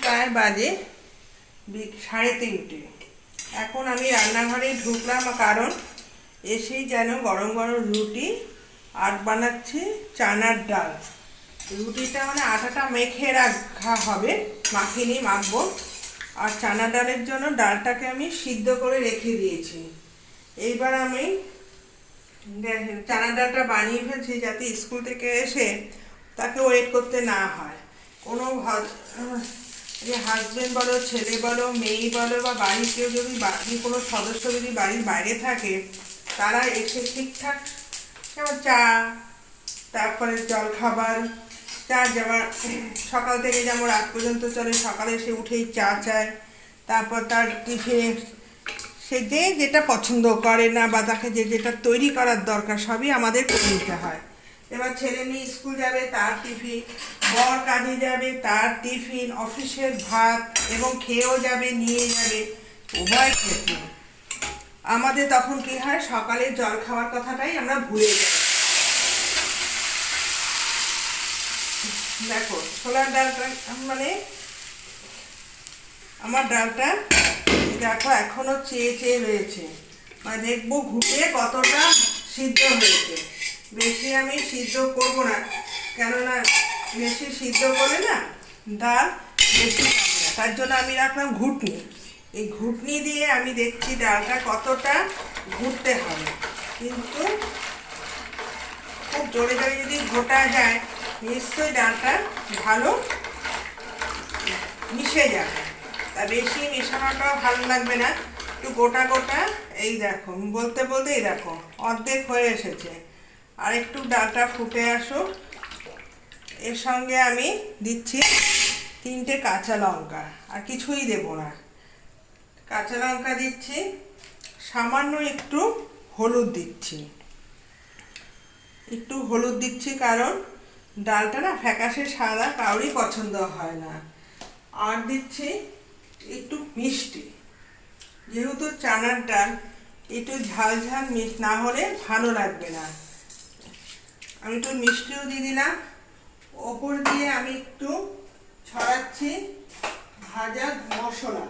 প্রায় বাজে সাড়ে তিনটে। এখন আমি রান্নাঘরে ঢুকলাম, কারণ এসেই যেন গরম গরম রুটি আর বানাচ্ছি চানার ডাল। রুটিটা মানে আটাটা মেখে রাখা হবে, মাখিনি, মাখবো। আর চানা ডালের জন্য ডালটাকে আমি সিদ্ধ করে রেখে দিয়েছি। এইবার আমি চানা ডালটা বানিয়ে ফেলছি যাতে স্কুল থেকে এসে তাকে ওয়েট করতে না হয়। কোনো যে হাজবেন্ড বলো, ছেলে বলো, মেয়ে বলো বা বাড়ির কেউ যদি বাড়ির কোনো সদস্য যদি বাড়ির বাইরে থাকে, তারা এসে ঠিকঠাক যেমন চা, তারপরে জল খাবার চা যেমন সকাল থেকে যেমন রাত পর্যন্ত চলে, সকালে সে উঠেই চা চায়, তারপর তার টিফিনে সে যে যেটা পছন্দ করে না বা তাকে যে যেটা তৈরি করার দরকার, সবই আমাদের করে নিতে হয়। এবার ছেলে মেয়ে স্কুল যাবে, তার টিফিন। বর কাজে যাবে, তার টিফিন, অফিসের ভাত এবং খেয়েও যাবে, নিয়ে যাবে। উভয় ক্ষেত্রে আমাদের তখন কি হয়? সকালে জল খাওয়ার কথাটাই আমরা ভুলে যাই। দেখো, ছোলার ডালটা মানে আমার ডালটা দেখো এখনও চেয়ে চেয়ে রয়েছে। মানে দেখব ঘুটে কতটা সিদ্ধ হয়েছে। বেশি আমি সিদ্ধ করব না। কেননা বেশি সিদ্ধ করে না ডাল বেশি তার জন্য আমি রাখলাম ঘুটনি। এই ঘুটনি দিয়ে আমি দেখছি ডালটা কতটা ঘুরতে হবে। কিন্তু খুব জোরে জোরে যদি ঘোটা যায়, নিশ্চয়ই ডালটা ভালো মিশে যাবে। তা বেশি মেশানোটাও ভালো লাগবে না। একটু গোটা গোটা, এই দেখো, বলতে বলতে এই দেখো, অর্ধেক হয়ে এসেছে। আর একটু ডালটা ফুটে আসুক। এর সঙ্গে আমি দিচ্ছি তিনটে কাঁচা লঙ্কা, আর কিছুই দেব না। কাঁচা লঙ্কা দিচ্ছি, সামান্য একটু হলুদ দিচ্ছি। একটু হলুদ দিচ্ছি কারণ ডালটা না ফ্যাকাশে সাদা, কাউরই পছন্দ হয় না। আর দিচ্ছি একটু মিষ্টি। যেহেতু চানার ডাল, একটু ঝাল ঝাল মিষ্টি না হলে ভালো লাগবে না। আমি একটু মিষ্টিও দিয়ে দিলাম। ওপর দিয়ে আমি একটু ছড়াচ্ছি ভাজা মশলা।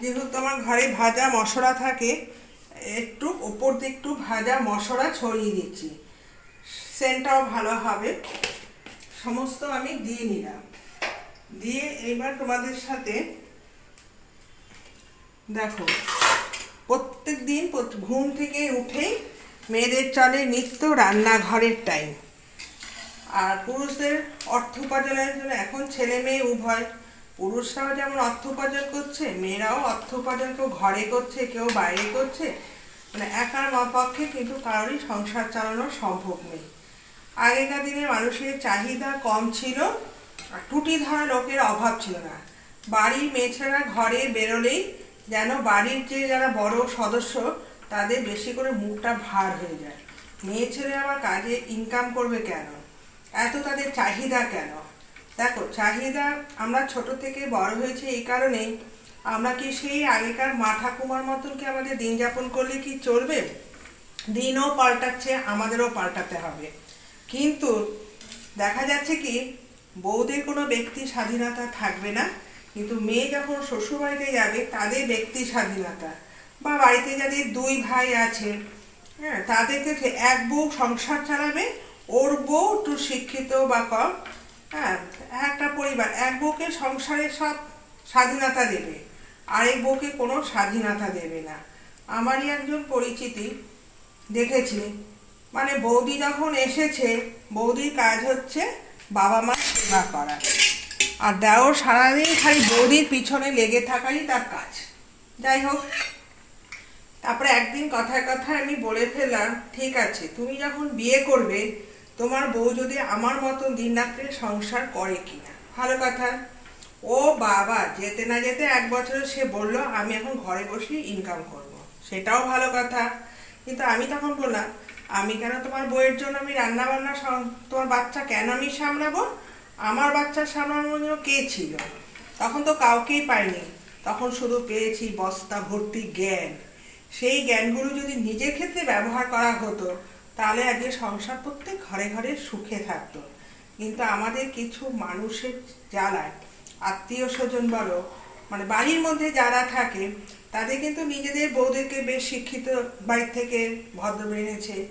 যেহেতু আমার ঘরে ভাজা মশলা থাকে, একটু ওপর দিয়ে একটু ভাজা মশলা ছড়িয়ে দিচ্ছি। সেন্টটাও ভালো হবে। সমস্ত আমি দিয়ে নিলাম। দিয়ে এবার তোমাদের সাথে দেখো, প্রত্যেক দিন ঘুম থেকে উঠেই মেয়েদের চলে নিত্য রান্নাঘরের টাইম আর পুরুষদের অর্থ উপার্জনের জন্য এখন ছেলে মেয়ে উভয়। পুরুষরাও যেমন অর্থ উপার্জন করছে, মেয়েরাও অর্থ উপার্জন কেউ ঘরে করছে, কেউ বাইরে করছে। মানে একার পক্ষে কিন্তু কারোরই সংসার চালানো সম্ভব নেই। আগেকার দিনে মানুষের চাহিদা কম ছিল, আর টুটি ধরা লোকের অভাব ছিল না। বাড়ির মেয়েছেরা ঘরে বেরোলেই যেন বাড়ির যে যারা বড় সদস্য তাদের বেশি করে মুখটা ভার হয়ে যায়। মেয়ে ছেলে আবার কাজে ইনকাম করবে কেন? এত তাদের চাহিদা কেন? দেখো, চাহিদা আমরা ছোট থেকে বড় হয়েছে এই কারণেই আমরা কি সেই আগেকার মা ঠাকুমার মতন কি আমাদের দিন যাপন করলে কি চলবে? দিনও পাল্টাচ্ছে, আমাদেরও পাল্টাতে হবে। কিন্তু দেখা যাচ্ছে কি, বউদের কোনো ব্যক্তি স্বাধীনতা থাকবে না। কিন্তু মেয়ে যখন শ্বশুরবাড়িতে যাবে, তাদের ব্যক্তি স্বাধীনতা। বা বাড়িতে যাদের দুই ভাই আছে হ্যাঁ তাদেরকে এক বউ সংসার চালাবে, ওর বউ একটু শিক্ষিত বা কম হ্যাঁ একটা পরিবার, এক বউকে সংসারে সব স্বাধীনতা দেবে, আরেক বউকে কোনো স্বাধীনতা দেবে না। আমারই একজন পরিচিতি দেখেছি মানে বৌদি যখন এসেছে, বৌদির কাজ হচ্ছে বাবা মার সেবা করা। আর দেওর সারাদিন খালি বৌদির পিছনে লেগে থাকাই তার কাজ। যাই হোক তারপরে একদিন কথায় কথায় আমি বলে ফেললাম, ঠিক আছে, তুমি যখন বিয়ে করবে, তোমার বউ যদি আমার মতন দিন রাত্রে সংসার করে কিনা? ভালো কথা। ও বাবা, যেতে না যেতে এক বছরে সে বলল, আমি এখন ঘরে বসে ইনকাম করব। সেটাও ভালো কথা। কিন্তু আমি তখন বললাম, আমি কেন তোমার বইয়ের জন্য আমি রান্না বান্না তোমার বাচ্চা কেন আমি সামলাবো? আমার বাচ্চা সামলানোর জন্য কে ছিল? তখন তো কাউকেই পাইনি। তখন শুধু পেয়েছি বস্তা ভর্তি জ্ঞান। সেই জ্ঞানগুলো যদি নিজের ক্ষেত্রে ব্যবহার করা হতো, তাহলে আজকে সংসার প্রত্যেক ঘরে ঘরে সুখে থাকতো। কিন্তু আমাদের কিছু মানুষের জ্বালায় আত্মীয় স্বজন বলো মানে বাড়ির মধ্যে যারা থাকে, তাদের কিন্তু নিজেদের বউদেরকে বেশ শিক্ষিত বাড়ির থেকে ভদ্র বেড়েছে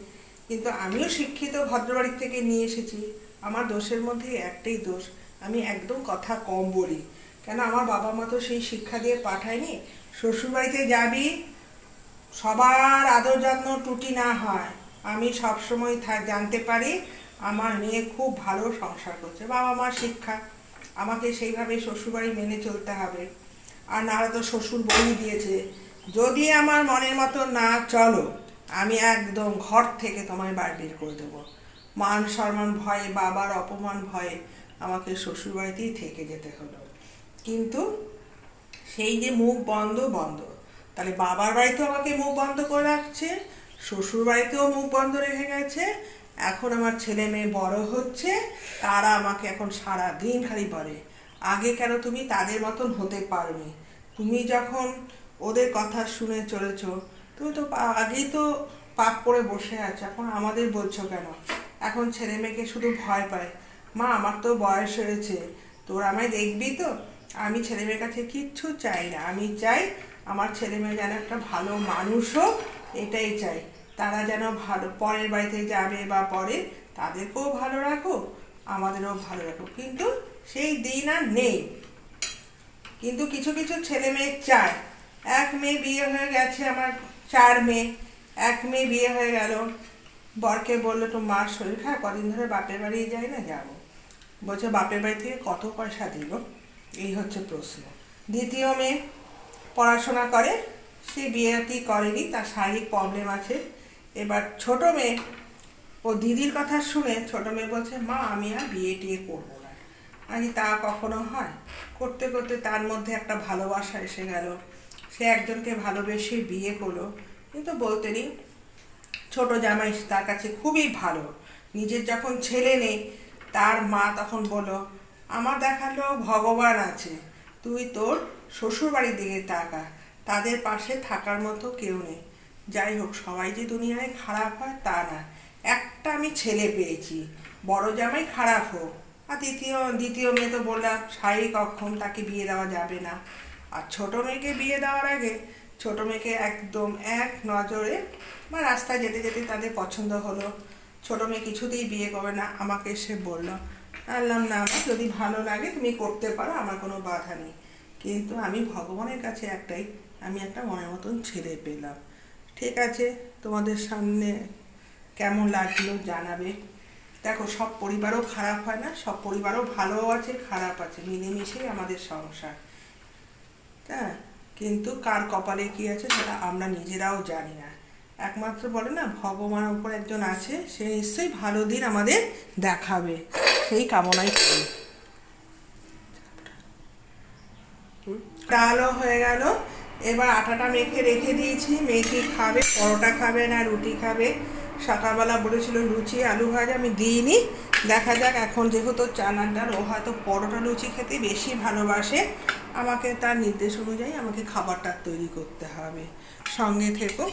কিন্তু আমিও শিক্ষিত ভদ্র বাড়ির থেকে নিয়ে এসেছি। আমার দোষের মধ্যে একটাই দোষ, আমি একদম কথা কম বলি। কেন? আমার বাবা মা তো সেই শিক্ষা দিয়ে পাঠায়নি। শ্বশুরবাড়িতে যাবি সবার আদর যত্ন ত্রুটি না হয়, আমি সবসময় থাক জানতে পারি আমার মেয়ে খুব ভালো সংসার করছে, বাবা মার শিক্ষা, আমাকে সেইভাবে শ্বশুরবাড়ি মেনে চলতে হবে। আর নাহলে তো শ্বশুর বই দিয়েছে, যদি আমার মনের মতো না চলো, আমি একদম ঘর থেকে তোমায় বার বের করে দেবো। মান সম্মান ভয়ে, বাবার অপমান ভয়ে আমাকে শ্বশুরবাড়িতেই থেকে যেতে হলো। কিন্তু সেই যে মুখ বন্ধ বন্ধ তাহলে বাবার বাড়িতেও আমাকে মুখ বন্ধ করে রাখছে, শ্বশুর বাড়িতেও মুখ বন্ধ রেখে গেছে, এখন আমার ছেলে মেয়ে বড় হচ্ছে, তারা আমাকে এখন সারা দিন খালি বলে, আগে কেন তুমি তাদের মতন হতে পারোনি? তুমি যখন ওদের কথা শুনে চলেছ, তুমি তো আগেই তো পাপ করে বসে আছো, এখন আমাদের বলছো কেন? এখন ছেলে মেয়েকে শুধু ভয় পায়। মা, আমার তো বয়স হয়েছে, তোর আমায় দেখবি তো? আমি ছেলে মেয়ের কাছে কিচ্ছু চাই না, আমি চাই আমার ছেলে মেয়ে যেন একটা ভালো মানুষ হোক, এটাই চাই। তারা যেন ভালো, পরের বাড়িতে যাবে বা পরে, তাদেরকেও ভালো রাখো আমাদেরও ভালো রাখো কিন্তু সেই দিন আর নেই। কিন্তু কিছু কিছু ছেলে মেয়ে চায়। এক মেয়ে বিয়ে হয়ে গেছে আমার চার মেয়ে। এক মেয়ে বিয়ে হয়ে গেল। বরকে বলল তো মার শরীর খারাপ? কদিন ধরে বাপের বাড়ি যাই না যাব? বলছে, বাপের বাড়ি থেকে কত পয়সা দিল এই হচ্ছে প্রশ্ন। দ্বিতীয় মেয়ে পড়াশোনা করে, সে বিয়েটি করেনি, তার শারীরিক প্রবলেম আছে। এবার ছোট মেয়ে, ও দিদির কথা শুনে ছোট মেয়ে বলছে, মা, আমি আর বিয়ে টিয়ে করব না। আমি তা কখনো হয়। করতে করতে তার মধ্যে একটা ভালোবাসা এসে গেল। সে একজনকে ভালোবেসে বিয়ে করল। কিন্তু বলতে নেই। ছোট জামাই তার কাছে খুবই ভালো। নিজের যখন ছেলে নেই, তার মা তখন বলো আমার দেখাল ভগবান আছে। তুই তোর শ্বশুর বাড়ির দিকে তাকা। তাদের পাশে থাকার মতো কেউ নেই। যাই হোক, সবাই যে দুনিয়ায় খারাপ হয় তা না। একটা আমি ছেলে পেয়েছি। বড় জামাই খারাপ হোক। আর দ্বিতীয় দ্বিতীয় মেয়ে তো বললাম, শারীরিক অক্ষম, তাকে বিয়ে দেওয়া যাবে না। আর ছোট মেয়েকে বিয়ে দেওয়ার আগে ছোট মেয়েকে একদম এক নজরে বা রাস্তায় যেতে যেতে তাদের পছন্দ হলো। ছোট মেয়ে কিছুতেই বিয়ে করবে না, আমাকে এসে বলল। বললাম না যদি ভালো লাগে, তুমি করতে পারো, আমার কোনো বাধা নেই। কিন্তু আমি ভগবানের কাছে একটাই, আমি একটা মনের মতন ছেলে পেলাম। ঠিক আছে, তোমাদের সামনে কেমন লাগল জানাবে। দেখো, সব পরিবারও খারাপ হয় না, সব পরিবারও ভালো আছে, খারাপ আছে, মিলেমিশেই আমাদের সংসার। হ্যাঁ কিন্তু কার কপালে কি আছে সেটা আমরা নিজেরাও জানি না। একমাত্র বলে না, ভগবানের উপর একজন আছে, সে নিশ্চয়ই ভালো দিন আমাদের দেখাবে। সেই কামনাই করি। ডালও হয়ে গেল। এবার আটাটা মেখে রেখে দিয়েছি। মেখে খাবে, পরোটা খাবে না, রুটি খাবে। সকালবেলা বলেছিল লুচি, আলু ভাজা, আমি দিইনি। দেখা যাক, এখন যেহেতু চানার ও হয়তো পরোটা লুচি খেতে বেশি ভালোবাসে। আমাকে তার নির্দেশ অনুযায়ী আমাকে খাবারটা তৈরি করতে হবে। সঙ্গে থেকো।